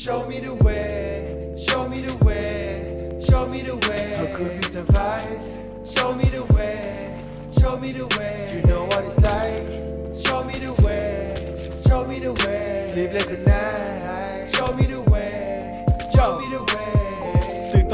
Show me the way, show me the way, show me the way. How could we survive? Show me the way, show me the way. You know what it's like. Show me the way, show me the way. Sleepless at night. Show me the way,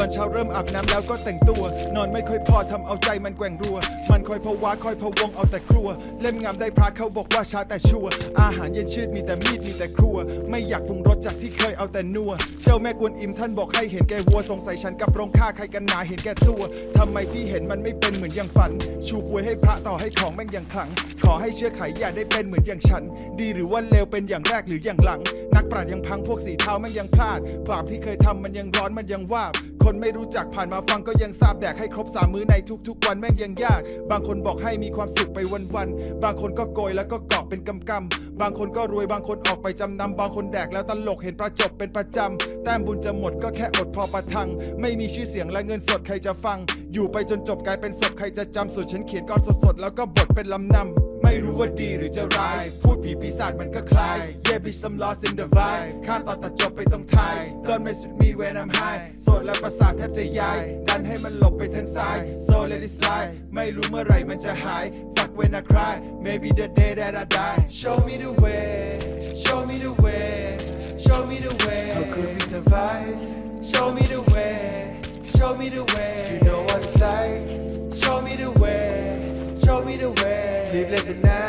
อนเช้าเริ่มอาบน้ำแล้วก็แต่งตัว นอนไม่ค่อยพอทำเอาใจมันแกว่งรัว มันคอยพะวาคอยพะวงเอาแต่ครัว เล่มงามได้พระเขาบอกว่าช้าแต่ชัว อาหารเย็นชืดมีแต่มีดมีแต่ครัว ไม่อยากปรุงรสจากที่เคยเอาแต่นัว เจ้าแม่กวนอิมท่านบอกให้เห็นแก่วัวสงสัยฉันกับโรงฆ่าใครกันหนาเห็นแก่ตัวทำไมที่เห็นมันไม่เป็นเหมือนอย่างฝัน ชูควยให้พระต่อให้ของแม่งอย่างขลัง ขอให้เชื่อไขอย่าได้เป็นเหมือนอย่างฉัน ดีหรือว่าเลวเป็นอย่างแรกหรืออย่างหลัง นักปราชญ์ยังพังพวกสีเทาแม่งยังพลาดบาปที่เคยทำมันยังร้อนมันยังวาบ คนไม่รู้จักผ่านมาฟังก็ยังทราบแดกให้ครบสามมื้อในทุกๆ วันแม่งยังยาก บางคนบอกให้มีความสุขไปวันๆ บางคนก็โกยแล้วก็เกาะเป็นกำกำๆบางคนก็รวยบางคนออกไปจำนำบางคนแดกแล้วตลกเห็นประจบเป็นประจำ แต้มบุญจะหมดก็แค่อดพอประทัง ไม่มีชื่อเสียงและเงินสดใครจะฟัง อยู่ไปจนจบกลายเป็นศพใครจะจำส่วนฉันเขียนก่อนสดๆแล้วก็บทเป็นลำนำ ไม่รู้ว่าดีหรือจะร้าย พูดผีปีศาจมันก็คลาย Yeah bitch I'm lost in the vibe ข้ามตอนตัดจบไปตรงไทย Don't mess with me when I'm high โสดและประสาทแทบจะย้าย ดันให้มันหลบไปทางซ้าย So let it slide ไม่รู้เมื่อไหร่มันจะหาย Fuck when I cry Maybe the day that I die Show me the way, show me the way, way. Sleepless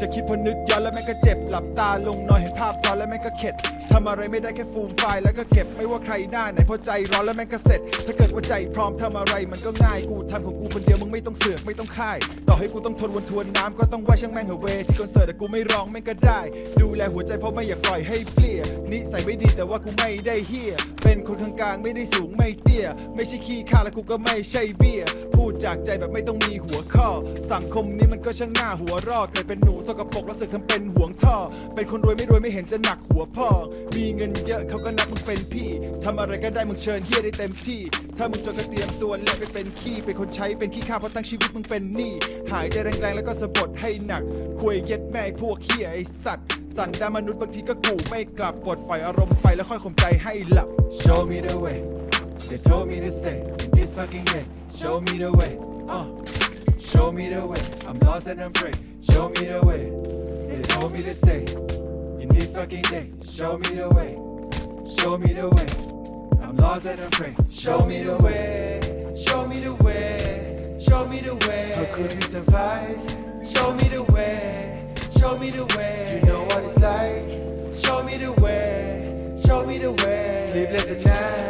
จะคิดพอนึกย้อนแล้วแม่งก็เจ็บหลับตาลงนอนเห็นภาพซ้อนแล้วแม่งก็เข็ดทำอะไรไม่ได้แค่ฟูมไฟล์แล้วก็เก็บไม่ว่าใครหน้าไหนพราะใจร้อนแล้วแม่งก็เสร็จ ถ้าเกิดว่าใจพร้อมทำอะไรมันก็ง่ายกูทำของกูคนเดียวมึงไม่ต้องเสือกไม่ต้องค่าย ต่อให้กูต้องทนวนทวนน้ำก็ต้องว่าช่างแม่งเหอะเวที่คอนเสิร์ตแต่กูไม่ร้องแม่งก็ได้ ดูแลหัวใจเพราะไม่อยากปล่อยให้เปลี่ยนิสัยไม่ดีแต่ว่ากูไม่ได้เฮียเป็นคนกลางๆไม่ได้สูงไม่เตี้ย ไม่ใช่ขี้ข้าและกูก็ไม่ใช่เบี้ยพูดจากใจแบบไม่ต้องมีหัวข้อ สังคมนี้มันก็ช่างหน้าหัวรอดเคยเป็นหนูสกปรกแล้วสึกทำเป็นห่วงท่อ เป็นคนรวยไม่รวยไม่เห็นจะหนักหัวพ่อ มีเงินเยอะเขาก็นับมึงเป็นพี่ทำอะไรก็ได้มึงเชิญเฮียได้เต็มที่ ถ้ามึงจนก็เตรียมตัวและไปเป็นขี้เป็นคนใช้เป็นขี้ข้าเพราะตั้งชีวิตมึงเป็นหนี้หายใจแรงๆแล้วก็สะบดให้หนักคุยเย็ดแม่ไอพวกเฮียไอสัตว์สันดานมนุษย์บางทีก็กูไม่กลับปลดปล่อยอารมณ์ไปแล้วค่อยข่มใจให้หลับ Show me the way. They told me to stay in this fucking day. Show me the way. Uh. Show me the way. I'm lost and I'm free. Show me the way. They told me to stay in this fucking day. Show me the way. Show me the way. I'm lost and I'm free. Show me the way. Show me the way. Show me the way. How could we survive? Show me the way. Show me the way. You know what it's like. Show me the way. Show me the way. Sleepless at night.